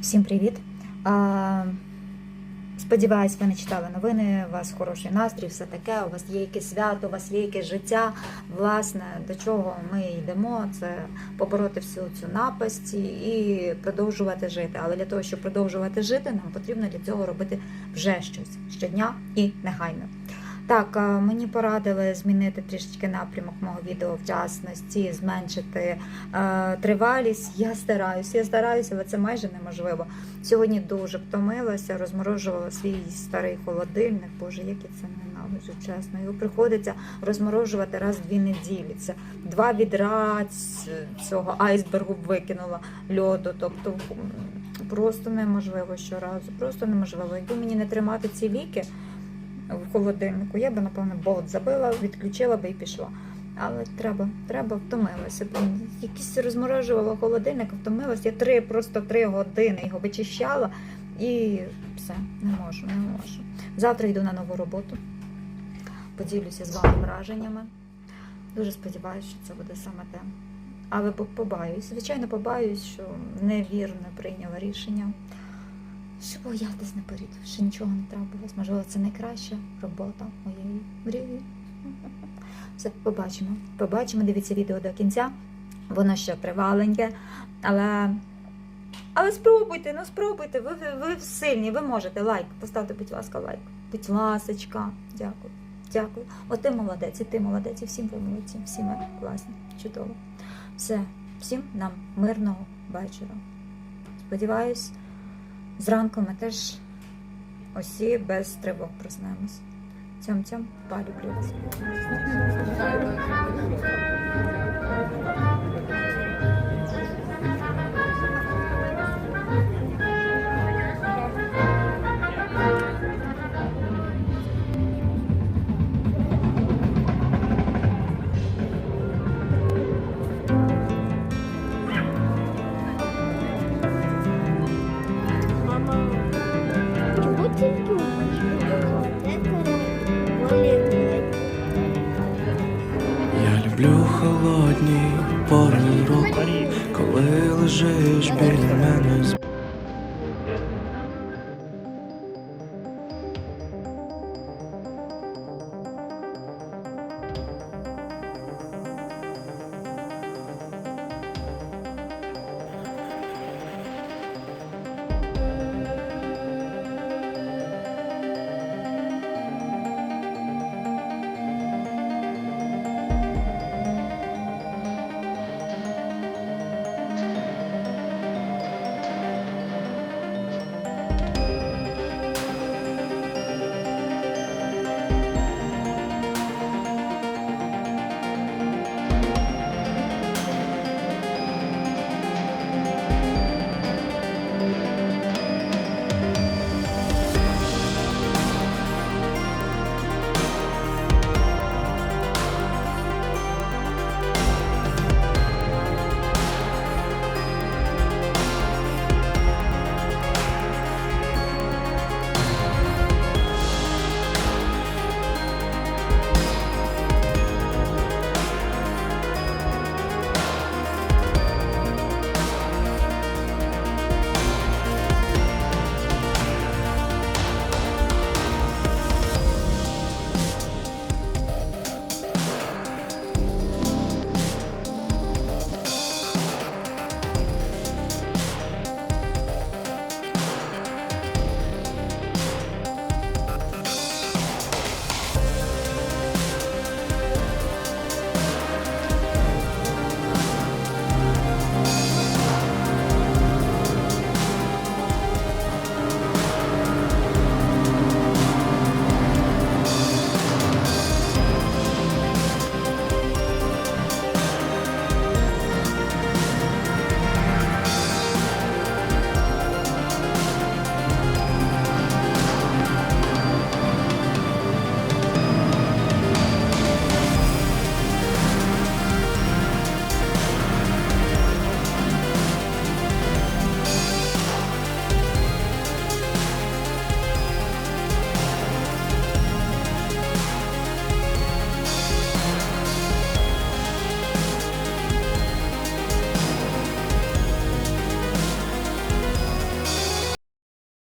Всім привіт! Сподіваюсь, ви не читали новини, у вас хороший настрій, все таке, у вас є якесь свято, у вас є якесь життя. Власне, до чого ми йдемо, це побороти всю цю напасть і продовжувати жити. Але для того, щоб продовжувати жити, нам потрібно для цього робити вже щось щодня і негайно. Так, е, мені порадили змінити трішечки напрямок мого відео вчасності, зменшити е, тривалість. Я стараюся, я стараюся, але це майже неможливо. Сьогодні дуже втомилася, розморожувала свій старий холодильник. Боже, як я це ненавиджу, чесно. Його приходиться розморожувати раз в дві неділі. Це два відра цього айсбергу викинула льоду. Тобто просто неможливо щоразу. Просто неможливо. Якби мені не тримати ці ліки в холодильнику, я би, напевно, болт забила, відключила би і пішла. Але треба, треба, втомилася. Якісь розморожувала холодильник, втомилася. Я три, просто три години його вичищала і все, не можу, не можу. Завтра йду на нову роботу. Поділюся з вами враженнями. Дуже сподіваюся, що це буде саме те. Але побаюсь. Звичайно, побаюсь, що невірно прийняла рішення. Що боятись наперед, що нічого не трапилось. Можливо, це найкраща робота моєї мрії. Все, побачимо. Побачимо, дивіться відео до кінця. Воно ще триваленьке, але. Але спробуйте, ну спробуйте, ви, ви, ви сильні, ви можете. Лайк. Поставте, будь ласка, лайк. Будь ласочка. Дякую. Дякую. От ти молодець, і ти молодець, і всім ви молодці, всі класні, чудово. Все, всім нам мирного вечора. Сподіваюсь, зранку ми теж усі без тривог проснемось. Цьом-цьом, па, люблю вас. Люблю холодні пори року, коли лежиш біля мене з